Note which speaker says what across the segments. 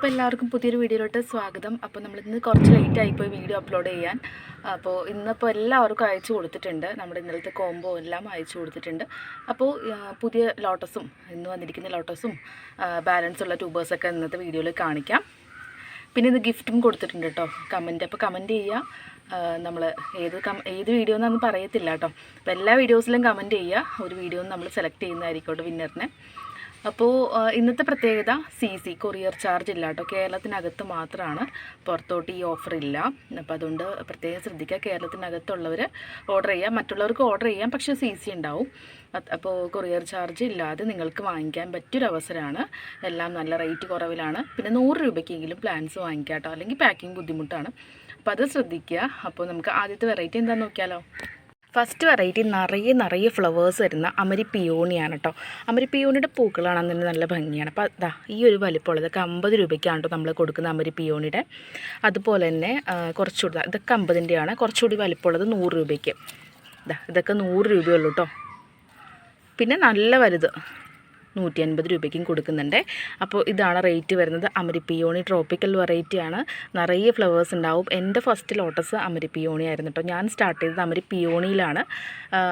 Speaker 1: അപ്പോൾ എല്ലാവർക്കും പുതിയൊരു വീഡിയോയിലോട്ട് സ്വാഗതം. അപ്പോൾ നമ്മൾ ഇന്ന് കുറച്ച് ലേറ്റ് ആയിപ്പോയി വീഡിയോ അപ്ലോഡ് ചെയ്യാൻ. അപ്പോൾ ഇന്നിപ്പോൾ എല്ലാവർക്കും അയച്ചു കൊടുത്തിട്ടുണ്ട്. നമ്മുടെ ഇന്നലത്തെ കോംബോ എല്ലാം അയച്ചു കൊടുത്തിട്ടുണ്ട്. അപ്പോൾ പുതിയ ലോട്ടസും ഇന്ന് വന്നിരിക്കുന്ന ലോട്ടസും ബാലൻസ് ഉള്ള ട്യൂബേഴ്സൊക്കെ ഇന്നത്തെ വീഡിയോയിൽ കാണിക്കാം. പിന്നെ ഇത് ഗിഫ്റ്റും കൊടുത്തിട്ടുണ്ട് കേട്ടോ. കമന്റ് അപ്പോൾ കമന്റ് ചെയ്യുക. നമ്മൾ ഏത് കം ഏത് വീഡിയോ എന്നൊന്നും പറയത്തില്ല കേട്ടോ. അപ്പോൾ എല്ലാ വീഡിയോസിലും കമന്റ് ചെയ്യുക. ഒരു വീഡിയോ നമ്മൾ സെലക്ട് ചെയ്യുന്നതായിരിക്കും കേട്ടോ വിന്നറിനെ. അപ്പോൾ ഇന്നത്തെ പ്രത്യേകത സി സി കൊറിയർ ചാർജ് ഇല്ല കേട്ടോ. കേരളത്തിനകത്ത് മാത്രമാണ് പുറത്തോട്ട് ഈ ഓഫർ ഇല്ല. അപ്പോൾ അതുകൊണ്ട് പ്രത്യേകം ശ്രദ്ധിക്കുക. കേരളത്തിനകത്തുള്ളവർ ഓർഡർ ചെയ്യാം. മറ്റുള്ളവർക്ക് ഓർഡർ ചെയ്യാം. പക്ഷേ സി സി ഉണ്ടാവും. അപ്പോൾ കൊറിയർ ചാർജ് ഇല്ലാതെ നിങ്ങൾക്ക് വാങ്ങിക്കാൻ പറ്റിയൊരു അവസരമാണ് എല്ലാം നല്ല റേറ്റ് കുറവിലാണ്. പിന്നെ നൂറ് രൂപയ്ക്കെങ്കിലും പ്ലാൻസ് വാങ്ങിക്കാം കേട്ടോ അല്ലെങ്കിൽ പാക്കിംഗ് ബുദ്ധിമുട്ടാണ്. അപ്പോൾ അത് ശ്രദ്ധിക്കുക. അപ്പോൾ നമുക്ക് ആദ്യത്തെ വെറൈറ്റി എന്താണെന്ന് നോക്കിയാലോ? ഫസ്റ്റ് വെറൈറ്റി നിറയെ നിറയെ ഫ്ലവേഴ്സ് വരുന്ന അമരി പിയോണിയാണ് കേട്ടോ. അമരി പിയോണിയുടെ പൂക്കളാണ് നല്ല ഭംഗിയാണ്. അപ്പോൾ അതാ ഈ ഒരു വലിപ്പമുള്ളത് ഇതൊക്കെ അമ്പത് രൂപയ്ക്കാണ് നമ്മൾ കൊടുക്കുന്ന അമരി പിയോണിയുടെ. അതുപോലെ തന്നെ കുറച്ചുകൂടി ഇതൊക്കെ അമ്പതിന്റെയാണ്. കുറച്ചുകൂടി വലിപ്പമുള്ളത് നൂറ് രൂപയ്ക്ക്. ഇതാ ഇതൊക്കെ നൂറ് രൂപയുള്ളൂ കേട്ടോ. പിന്നെ നല്ല വലുത്. നൂറ്റി അൻപത് രൂപയ്ക്കും കൊടുക്കുന്നുണ്ട്. അപ്പോൾ ഇതാണ് റേറ്റ് വരുന്നത്. അമരിപ്പിയോണി ട്രോപ്പിക്കൽ വെറൈറ്റിയാണ് നിറയെ ഫ്ലവേഴ്സ് ഉണ്ടാവും. എന്റെ ഫസ്റ്റ് ലോട്ടസ് അമരിപ്പിയോണി ആയിരുന്നു കേട്ടോ ഞാൻ സ്റ്റാർട്ട് ചെയ്തത് അമരിപ്പിയോണിയിലാണ്.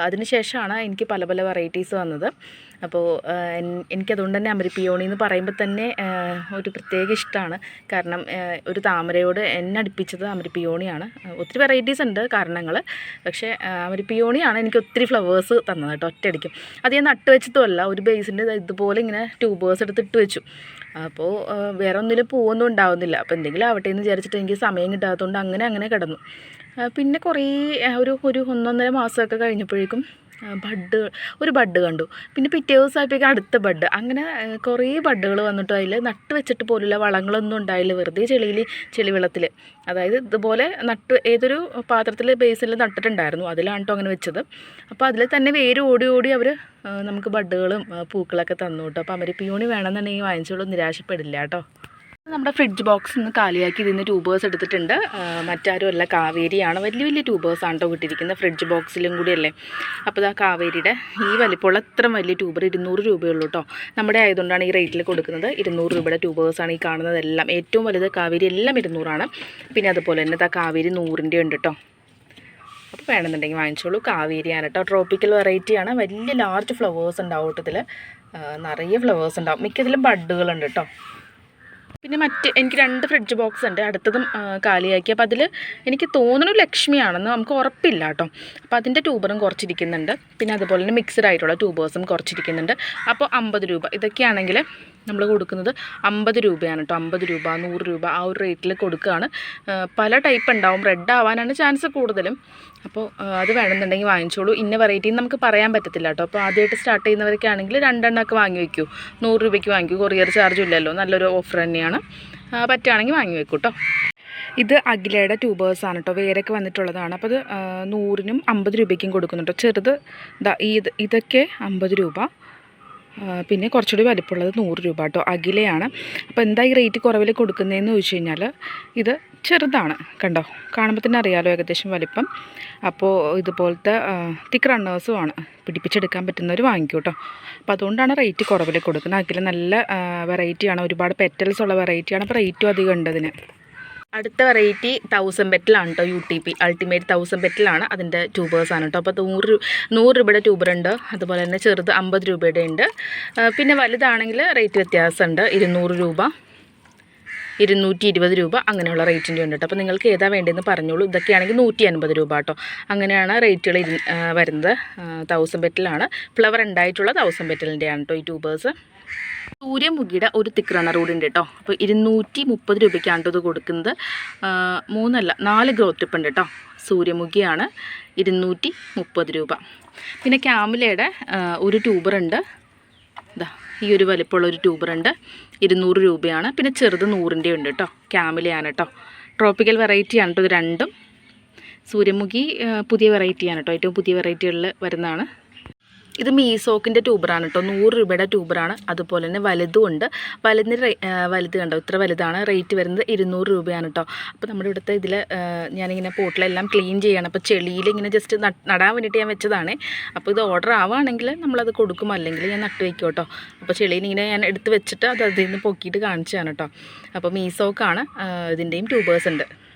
Speaker 1: അതിനുശേഷമാണ് എനിക്ക് പല പല വെറൈറ്റീസ് വന്നത്. അപ്പോൾ എനിക്കതുകൊണ്ട് തന്നെ അമരിപ്പിയോണി എന്ന് പറയുമ്പോൾ തന്നെ ഒരു പ്രത്യേക ഇഷ്ടമാണ് കാരണം ഒരു താമരയോട് എന്നെ അടുപ്പിച്ചത് അമരിപ്പിയോണിയാണ്. പിയോണിയാണ് ഒത്തിരി വെറൈറ്റീസ് ഉണ്ട് കാരണങ്ങൾ പക്ഷേ അമരി അമരിപ്പിയോണിയാണ് എനിക്ക് ഒത്തിരി ഫ്ലവേഴ്സ് തന്നത് കേട്ടോ ഒറ്റയടിക്കും. അത് ഞാൻ നട്ട് വെച്ചതുമല്ല ഒരു ബേസിന്റെ ഇതുപോലെ ഇങ്ങനെ ട്യൂബേഴ്സ് എടുത്ത് ഇട്ട് വെച്ചു. അപ്പോൾ വേറെ ഒന്നിലും പൂവൊന്നും ഉണ്ടാവുന്നില്ല. അപ്പോൾ എന്തെങ്കിലും ആവട്ടെ എന്ന് വിചാരിച്ചിട്ട് എനിക്ക് സമയം കിട്ടാത്തതുകൊണ്ട് അങ്ങനെ അങ്ങനെ കിടന്നു. പിന്നെ കുറേ ഒരു ഒരു ഒന്നൊന്നര മാസമൊക്കെ കഴിഞ്ഞപ്പോഴേക്കും ബഡ് ഒരു ബഡ് കണ്ടു. പിന്നെ പിറ്റേ ദിവസമായപ്പോഴേക്കും അടുത്ത ബഡ്. അങ്ങനെ കുറേ ബഡുകൾ വന്നിട്ട് അതിൽ നട്ട് വെച്ചിട്ട് പോലുള്ള വളങ്ങളൊന്നും ഉണ്ടായില്ല. വെറുതെ ചെളിയിൽ ചെളിവെള്ളത്തിൽ അതായത് ഇതുപോലെ നട്ട് ഏതൊരു പാത്രത്തിൽ ബേസിൽ നട്ടിട്ടുണ്ടായിരുന്നു. അതിലാണ് കേട്ടോ അങ്ങനെ വെച്ചത്. അപ്പോൾ അതിൽ തന്നെ വേര് ഓടി ഓടി അവർ നമുക്ക് ബഡുകളും പൂക്കളൊക്കെ തന്നു കേട്ടോ. അപ്പോൾ അവർ പിയൂണി വേണമെന്നുണ്ടെങ്കിൽ വാങ്ങിച്ചോളൂ. നിരാശപ്പെടില്ല കേട്ടോ. നമ്മുടെ ഫ്രിഡ്ജ് ബോക്സ് ഇന്ന് കാലിയാക്കി ഇതിന് ട്യൂബേഴ്സ് എടുത്തിട്ടുണ്ട്. മറ്റാരും അല്ല കാവേരിയാണ്. വലിയ വലിയ ട്യൂബേഴ്സ് ആണ് കേട്ടോ കിട്ടിയിരിക്കുന്നത് ഫ്രിഡ്ജ് ബോക്സിലും കൂടി അല്ലേ? അപ്പോൾ ഇതാ കാവേരിയുടെ ഈ വലിപ്പമുള്ള ഇത്രയും വലിയ ട്യൂബർ ഇരുന്നൂറ് രൂപയുള്ളൂ കേട്ടോ നമ്മുടെ ആയതുകൊണ്ടാണ് ഈ റേറ്റിൽ കൊടുക്കുന്നത്. ഇരുന്നൂറ് രൂപയുടെ ട്യൂബേഴ്സാണ് ഈ കാണുന്നതെല്ലാം ഏറ്റവും വലുത് കാവേരി എല്ലാം ഇരുന്നൂറാണ്. പിന്നെ അതുപോലെ തന്നെ ഇതാ കാവേരി നൂറിന്റെ ഉണ്ട് കേട്ടോ അപ്പോൾ വേണമെന്നുണ്ടെങ്കിൽ വാങ്ങിച്ചോളൂ. കാവേരിയാണ് കേട്ടോ ട്രോപ്പിക്കൽ വെറൈറ്റിയാണ് വലിയ ലാർജ് ഫ്ലവേഴ്സ് ഉണ്ടാവും കൂട്ടത്തിൽ നിറയെ ഫ്ലവേഴ്സ് ഉണ്ടാവും. മിക്കതിലും ബഡുകളുണ്ട് കേട്ടോ പിന്നെ മറ്റ് എനിക്ക് രണ്ട് ഫ്രിഡ്ജ് ബോക്സ് ഉണ്ട്. അടുത്തതും കാലിയാക്കി. അപ്പോൾ അതിൽ എനിക്ക് തോന്നുന്നു ലക്ഷ്മിയാണെന്ന് നമുക്ക് ഉറപ്പില്ല കേട്ടോ. അപ്പോൾ അതിന്റെ ട്യൂബറും കുറച്ചിരിക്കുന്നുണ്ട്. പിന്നെ അതുപോലെ തന്നെ മിക്സഡ് ആയിട്ടുള്ള ട്യൂബേഴ്സും കുറച്ചിരിക്കുന്നുണ്ട്. അപ്പോൾ അമ്പത് രൂപ. ഇതൊക്കെയാണെങ്കിൽ നമ്മൾ കൊടുക്കുന്നത് അമ്പത് രൂപയാണ് കേട്ടോ അമ്പത് രൂപ നൂറ് രൂപ ആ ഒരു റേറ്റിൽ കൊടുക്കുകയാണ് പല ടൈപ്പ് ഉണ്ടാവും റെഡ് ആവാനാണ് ചാൻസ് കൂടുതലും. അപ്പോൾ അത് വേണമെന്നുണ്ടെങ്കിൽ വാങ്ങിച്ചോളൂ. ഇന്ന വെറൈറ്റി നമുക്ക് പറയാൻ പറ്റത്തില്ല കേട്ടോ അപ്പോൾ ആദ്യമായിട്ട് സ്റ്റാർട്ട് ചെയ്യുന്നവരൊക്കെ ആണെങ്കിൽ രണ്ടെണ്ണമൊക്കെ വാങ്ങി വയ്ക്കൂ നൂറ് രൂപയ്ക്ക് വാങ്ങിക്കൂ കൊറിയർ ചാർജും ഇല്ലല്ലോ. നല്ലൊരു ഓഫർ തന്നെയാണ്. പറ്റുകയാണെങ്കിൽ വാങ്ങി വെക്കൂ കേട്ടോ ഇത് അഖിലയുടെ ട്യൂബേഴ്സാണ് കേട്ടോ വേരൊക്കെ വന്നിട്ടുള്ളതാണ്. അപ്പോൾ അത് നൂറിനും അമ്പത് രൂപയ്ക്കും കൊടുക്കുന്നുണ്ടോ ചെറുത് ഈ ഇതൊക്കെ അമ്പത് രൂപ. പിന്നെ കുറച്ചുകൂടി വലിപ്പമുള്ളത് നൂറ് രൂപ കേട്ടോ. അഖിലയാണ്. അപ്പോൾ എന്താ ഈ റേറ്റ് കുറവിൽ കൊടുക്കുന്നതെന്ന് ചോദിച്ചു കഴിഞ്ഞാൽ ഇത് ചെറുതാണ് കണ്ടോ? കാണുമ്പോൾ തന്നെ അറിയാലോ ഏകദേശം വലിപ്പം. അപ്പോൾ ഇതുപോലത്തെ തിക്ക് റണ്ണേഴ്സുമാണ് പിടിപ്പിച്ചെടുക്കാൻ പറ്റുന്നവർ വാങ്ങിക്കും കേട്ടോ. അപ്പോൾ അതുകൊണ്ടാണ് റേറ്റ് കുറവിൽ കൊടുക്കുന്നത്. അഖില നല്ല വെറൈറ്റിയാണ് ഒരുപാട് പെറ്റൽസ് ഉള്ള വെറൈറ്റിയാണ് അപ്പോൾ റേറ്റും അധികം ഉണ്ട് അതിന്. അടുത്ത വെറൈറ്റി തൗസൻഡ് ബെറ്റിലാണ് കേട്ടോ U T P ultimate thousand ബെറ്റിലാണ് അതിന്റെ ട്യൂബേഴ്സാണ് കേട്ടോ അപ്പോൾ നൂറ് നൂറ് രൂപയുടെ ട്യൂബർ ഉണ്ട്. അതുപോലെ തന്നെ ചെറുത് അമ്പത് രൂപയുടെ ഉണ്ട്. പിന്നെ വലുതാണെങ്കിൽ റേറ്റ് വ്യത്യാസമുണ്ട് ഇരുന്നൂറ് രൂപ ഇരുന്നൂറ്റി ഇരുപത് രൂപ അങ്ങനെയുള്ള റേറ്റിന്റെ ഉണ്ട് കേട്ടോ അപ്പോൾ നിങ്ങൾക്ക് ഏതാ വേണ്ടതെന്ന് പറഞ്ഞോളൂ. ഇതൊക്കെയാണെങ്കിൽ നൂറ്റി അൻപത് രൂപ കേട്ടോ അങ്ങനെയാണ് റേറ്റുകൾ വരുന്നത്. തൗസൻഡ് ബെറ്റിലാണ് ഫ്ലവർ ഉണ്ടായിട്ടുള്ള തൗസൻഡ് ബെറ്റലിന്റെയാണ് കേട്ടോ ഈ ട്യൂബേഴ്സ് സൂര്യമുഖിയുടെ ഒരു കൂടി ഉണ്ട് കേട്ടോ അപ്പോൾ ഇരുന്നൂറ്റി മുപ്പത് രൂപയ്ക്കാണ് ഇത് കൊടുക്കുന്നത്. മൂന്നല്ല നാല് ഗ്രോത്ത് ഉണ്ട് കേട്ടോ സൂര്യമുഖിയാണ് ഇരുന്നൂറ്റി മുപ്പത് രൂപ. പിന്നെ ക്യാമിലയുടെ ഒരു ട്യൂബറുണ്ട് ഇതാ ഈ ഒരു വലിപ്പമുള്ള ഒരു ട്യൂബറുണ്ട് ഇരുന്നൂറ് രൂപയാണ്. പിന്നെ ചെറുത് നൂറിന്റെ ഉണ്ട് കേട്ടോ ക്യാമിലയാണ് കേട്ടോ ട്രോപ്പിക്കൽ വെറൈറ്റിയാണ് കേട്ടോ ഇത് രണ്ടും. സൂര്യമുഖി പുതിയ വെറൈറ്റിയാണ് കേട്ടോ ഏറ്റവും പുതിയ വെറൈറ്റികളിൽ വരുന്നതാണ്. ഇത് മീസോക്കിന്റെ ട്യൂബറാണ് കേട്ടോ. നൂറ് രൂപയുടെ ട്യൂബറാണ്. അതുപോലെ തന്നെ വലുതും ഉണ്ട്. വലുതിന് വലുത് കണ്ടോ? ഇത്ര വലുതാണ്. റേറ്റ് വരുന്നത് ഇരുന്നൂറ് രൂപയാണ് കേട്ടോ. അപ്പോൾ നമ്മുടെ ഇവിടുത്തെ ഇതിൽ ഞാനിങ്ങനെ പോട്ടിലെല്ലാം ക്ലീൻ ചെയ്യണം. അപ്പോൾ ചെളിയിൽ ഇങ്ങനെ ജസ്റ്റ് നടാൻ വേണ്ടിയിട്ട് ഞാൻ വെച്ചതാണ്. അപ്പോൾ ഇത് ഓർഡർ ആവുകയാണെങ്കിൽ നമ്മളത് കൊടുക്കും. അല്ലെങ്കിൽ ഞാൻ നട്ട് വയ്ക്കും കേട്ടോ. അപ്പോൾ ചെളിയിൽ ഇങ്ങനെ ഞാൻ എടുത്ത് വെച്ചിട്ട് അത് അതിൽ നിന്ന് പൊക്കിയിട്ട് കാണിച്ചതാണ് കേട്ടോ. അപ്പോൾ മീസോക്കാണ് ഇതിന്റെയും ട്യൂബേഴ്സ് ഉണ്ട്.